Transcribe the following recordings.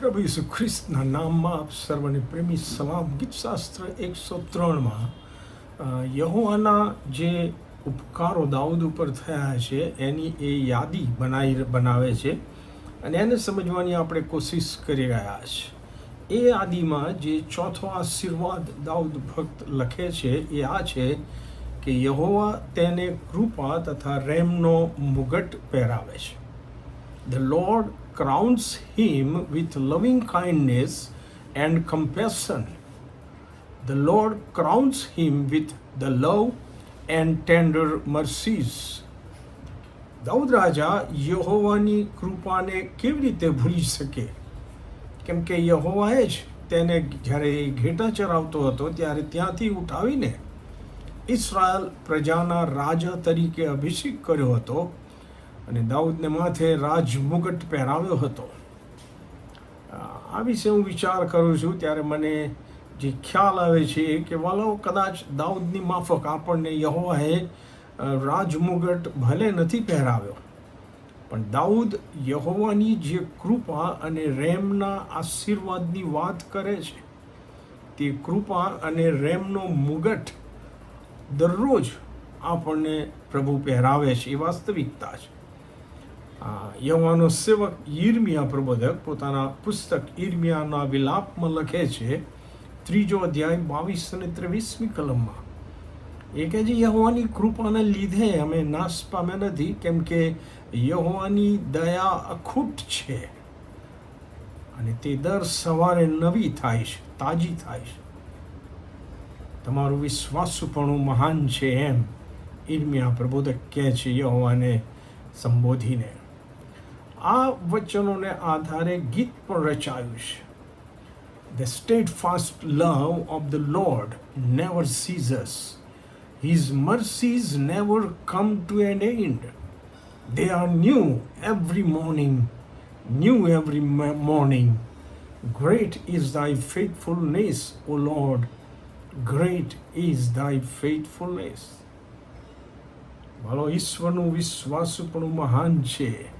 પ્રભુ ઈસુ ખ્રિસ્તના નામમાં આપ સર્વને પ્રેમી સલામ ગીતશાસ્ત્ર એકસો ત્રણમાં યહોવાના જે ઉપકારો દાઉદ ઉપર થયા છે, એની એ યાદી બનાવી બનાવે છે અને એને સમજવાની આપણે કોશિશ કરી રહ્યા છે. એ યાદીમાં જે ચોથો આશીર્વાદ દાઉદ ભક્ત લખે છે, એ આ છે કે યહોવા તેને કૃપા તથા રેમનો મુગટ પહેરાવે છે. The Lord crowns him with loving kindness and compassion. The Lord crowns him with the love and tender mercies. Dawood રાજા યહોવાની કૃપાને કેવી રીતે ભૂલી શકે કેમ કે યહોવાએ જ તેને જ્યારે એ ઘેટા ચરાવતો હતો ત્યારે ત્યાંથી ઉઠાવીને ઇસરાયલ પ્રજાના રાજા તરીકે અભિષેક કર્યો હતો અને દાઉદને માથે રાજમુગટ પહેરાવ્યો હતો. આ વિશે હું વિચાર કરું છું, ત્યારે મને જે ખ્યાલ આવે છે કે વાલો કદાચ દાઉદની માફક આપણને યહોવાએ રાજમુગટ ભલે નથી પહેરાવ્યો, પણ દાઉદ યહોવાની જે કૃપા અને રેમના આશીર્વાદની વાત કરે છે, તે કૃપા અને રેમનો મુગટ દરરોજ આપણને પ્રભુ પહેરાવે છે, એ વાસ્તવિકતા છે. યવાનો સેવક ઈર્મિયા પ્રબોધક પોતાના પુસ્તક ઈર્મિયાના વિલાપમાં લખે છે, ત્રીજો અધ્યાય બાવીસ અને ત્રેવીસમી કલમમાં. એ કહે છે, યહોવાની કૃપાને લીધે અમે નાશ પામ્યા નથી, કેમ કે યહોવાની દયા અખૂટ છે અને તે દર સવારે નવી થાય છે, તાજી થાય છે. તમારું વિશ્વાસુપણું મહાન છે એમ ઈર્મિયા પ્રબોધક કહે છે, યહોવાને સંબોધીને. આ વચનોને આધારે ગીત પણ રચાયું છે The steadfast love of the Lord never ceases. His mercies never come to an end. They are new every morning, new every ma- morning. Great is thy faithfulness, O Lord. Great is thy faithfulness. મારો ઈશ્વરનું વિશ્વાસપણું મહાન છે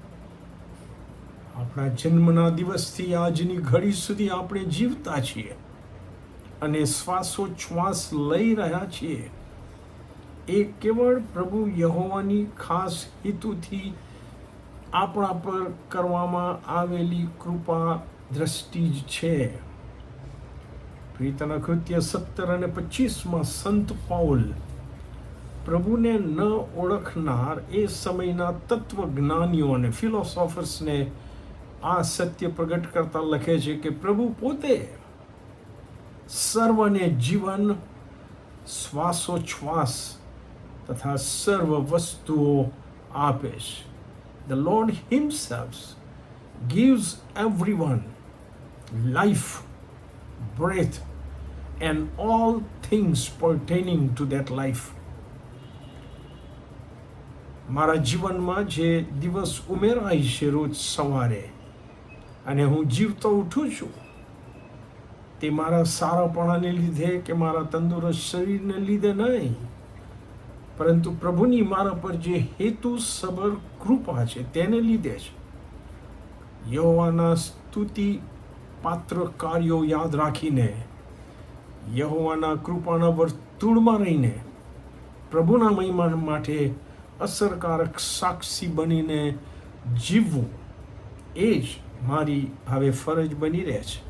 આપણા જન્મના દિવસથી આજની ઘડી સુધી આપણે જીવતા છીએ અને શ્વાસોચ્છ્વાસ લઈ રહ્યા છીએ. એ કેવળ પ્રભુ યહોવાની ખાસ હેતુથી આપણા પર કરવામાં આવેલી કૃપા દ્રષ્ટિ જ છે. પ્રીતના કૃત્ય સત્તર અને પચીસમાં સંત પાઉલ, પ્રભુને ન ઓળખનાર એ સમયના તત્વજ્ઞાનીઓ અને ફિલોસોફર્સને આ સત્ય પ્રગટ કરતા લખે છે કે પ્રભુ પોતે સર્વને જીવન, શ્વાસોચ્છ્વાસ તથા સર્વ વસ્તુઓ આપે છે. The lord himself gives every one life breath and all things pertaining to that life મારા જીવનમાં જે દિવસ ઉમેરાય છે રોજ સવારે અને હું જીવતો ઉઠું છું. તે મારા સારાપણાને લીધે કે મારા તંદુરસ્ત શરીરને લીધે નહીં. પરંતુ પ્રભુની મારા પર જે હેતુ, સબર, કૃપા છે તેને લીધે છે. યહોવાના સ્તુતિ પાત્ર કાર્યો યાદ રાખીને, યહોવાના કૃપાના વર્તુળમાં રહીને, પ્રભુના મહિમા માટે અસરકારક સાક્ષી બનીને જીવવું એ જ મારી હવે ફરજ બની રહે છે.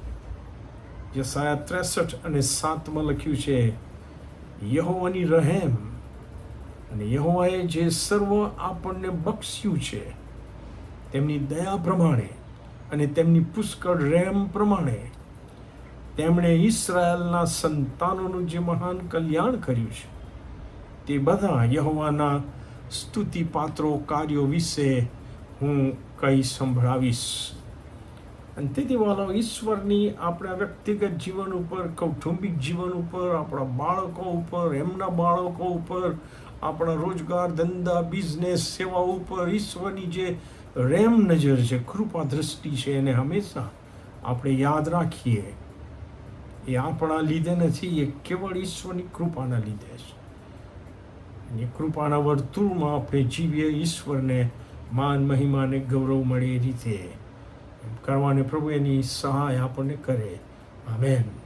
યસાયા ત્રેસઠ અને સાતમાં લખ્યું છે, યહોવાની રહેમ અને યહોવાએ જે સર્વ આપણને બક્ષ્યું છે, તેમની દયા પ્રમાણે અને તેમની પુષ્કળ રહેમ પ્રમાણે તેમણે ઈસરાયલના સંતાનોનું જે મહાન કલ્યાણ કર્યું છે, તે બધા યહોવાના સ્તુતિ પાત્રો કાર્યો વિશે હું કંઈ સંભળાવીશ. અને તેથી વાલો, ઈશ્વરની આપણા વ્યક્તિગત જીવન ઉપર, કૌટુંબિક જીવન ઉપર, આપણા બાળકો ઉપર, એમના બાળકો ઉપર, આપણા રોજગાર, ધંધા, બિઝનેસ, સેવા ઉપર ઈશ્વરની જે રેમ નજર છે, કૃપા દ્રષ્ટિ છે, એને હંમેશા આપણે યાદ રાખીએ. એ આપણા લીધે નથી, એ કેવળ ઈશ્વરની કૃપાના લીધે છે. એ કૃપાના વર્તુળમાં આપણે જીવીએ, ઈશ્વરને માન મહિમાને ગૌરવ મળે એ રીતે. કરવાની પ્રભુ એની સહાય આપણને કરે. આમેન.